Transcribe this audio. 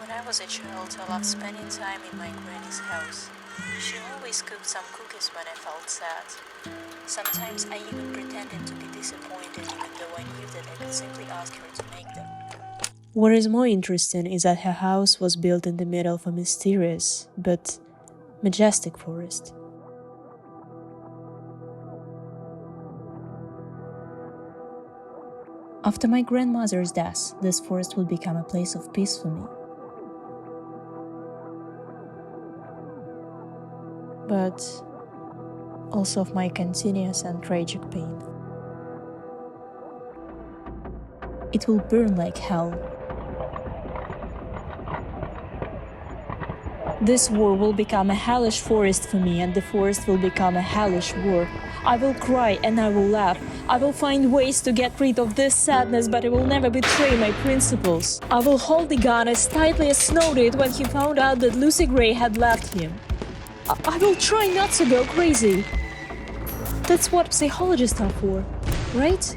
When I was a child, I loved spending time in my granny's house. She always cooked some cookies when I felt sad. Sometimes I even pretended to be disappointed even though I knew that I could simply ask her to make them. What is more interesting is that her house was built in the middle of a mysterious but majestic forest. After my grandmother's death, this forest would become a place of peace for me. But also of my continuous and tragic pain. It will burn like hell. This war will become a hellish forest for me, and the forest will become a hellish war. I will cry and I will laugh. I will find ways to get rid of this sadness, but I will never betray my principles. I will hold the gun as tightly as Snow did when he found out that Lucy Gray had left him. I, will try not to go crazy. That's what psychologists are for, right?